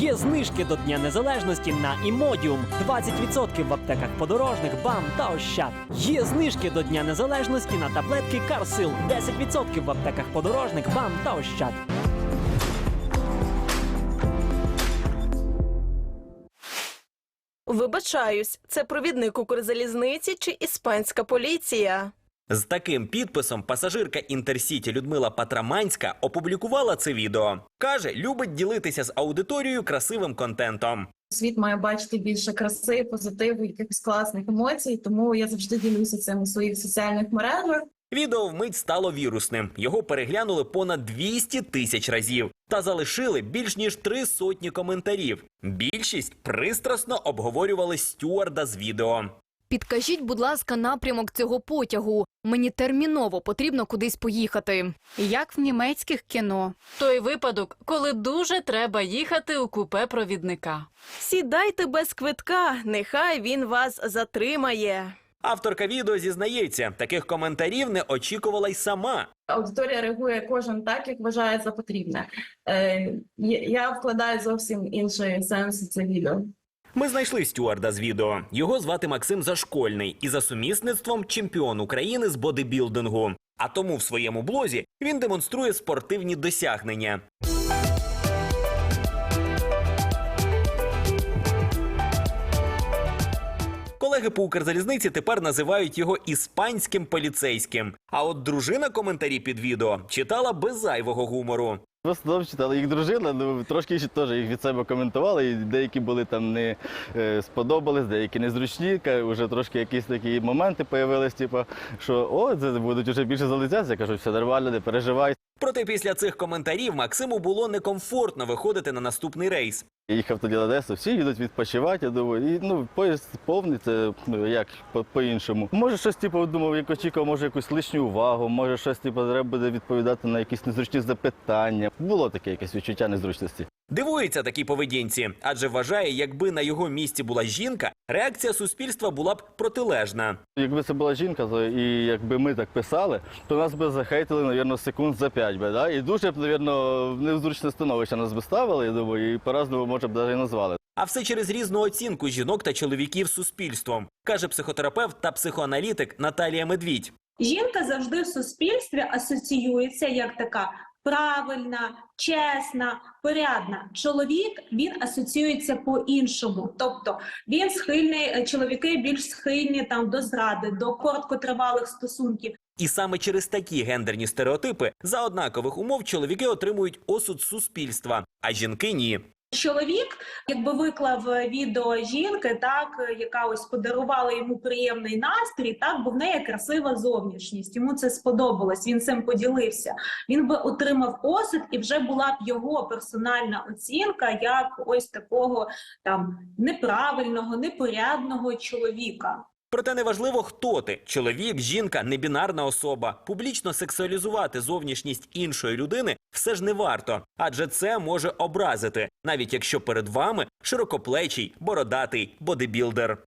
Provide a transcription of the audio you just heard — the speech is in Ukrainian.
Є знижки до Дня Незалежності на Імодіум 20% в аптеках подорожних, БАМ та Ощад. Є знижки до Дня Незалежності на таблетки Карсил 10% в аптеках подорожних, БАМ та Ощад. Вибачаюсь, це провідник Укрзалізниці чи іспанська поліція? З таким підписом пасажирка Інтерсіті Людмила Патраманська опублікувала це відео. Каже, любить ділитися з аудиторією красивим контентом. Світ має бачити більше краси, позитиву, якихось класних емоцій. Тому я завжди ділюся цим у своїх соціальних мережах. Відео вмить стало вірусним. Його переглянули понад 200 тисяч разів та залишили більш ніж три сотні коментарів. Більшість пристрасно обговорювали стюарда з відео. Підкажіть, будь ласка, напрямок цього потягу. Мені терміново потрібно кудись поїхати. Як в німецьких кіно. Той випадок, коли дуже треба їхати у купе провідника. Сідайте без квитка, нехай він вас затримає. Авторка відео зізнається, таких коментарів не очікувала й сама. Аудиторія реагує кожен так, як вважає за потрібне. Е, я- я вкладаю зовсім інший сенс у це відео. Ми знайшли стюарда з відео. Його звати Максим Зашкольний і за сумісництвом чемпіон України з бодибілдингу. А тому в своєму блозі він демонструє спортивні досягнення. Колеги по Укрзалізниці тепер називають його іспанським поліцейським. А от дружина коментарі під відео читала без зайвого гумору. В основному читали їх дружина, ну трошки ще теж їх від себе коментували, і деякі були там не е, сподобались, деякі незручні. Вже трошки якісь такі моменти появились, типу, що о, це будуть вже більше залицятися. Кажу, все нормально, не переживай. Проте після цих коментарів Максиму було некомфортно виходити на наступний рейс. Їхав тоді в Одесу, всі їдуть відпочивати, я думаю, і ну поїзд повний, це ну як по- по-іншому. Може, щось типу думав, як очікував, може якусь лишню увагу, може щось типу треба буде відповідати на якісь незручні запитання. Було таке якесь відчуття незручності. Дивується такій поведінці, адже вважає, якби на його місці була жінка, реакція суспільства була б протилежна. Якби це була жінка, то і якби ми так писали, то нас би захейтили, навірно, секунд за п'ять би, да? І дуже б, навірно, в незручне становище нас би ставили, я думаю, і по-разному, може б, навіть і назвали. А все через різну оцінку жінок та чоловіків суспільством, каже психотерапевт та психоаналітик Наталія Медвідь. Жінка завжди в суспільстві асоціюється як така правильна, чесна, порядна. Чоловік він асоціюється по-іншому. Тобто він схильний, е, чоловіки більш схильні там до зради, до короткотривалих стосунків. І саме через такі гендерні стереотипи за однакових умов чоловіки отримують осуд суспільства, а жінки ні. Чоловік, якби виклав е, відео жінки, так е, яка ось подарувала йому приємний настрій, так бо в неї красива зовнішність. Йому це сподобалось. Він цим поділився. Він би отримав осуд, і вже була б його персональна оцінка як ось такого там неправильного, непорядного чоловіка. Проте неважливо, хто ти чоловік, жінка, небінарна особа. Публічно сексуалізувати зовнішність іншої людини все ж не варто, адже це може образити, навіть якщо перед вами широкоплечий, бородатий бодибілдер.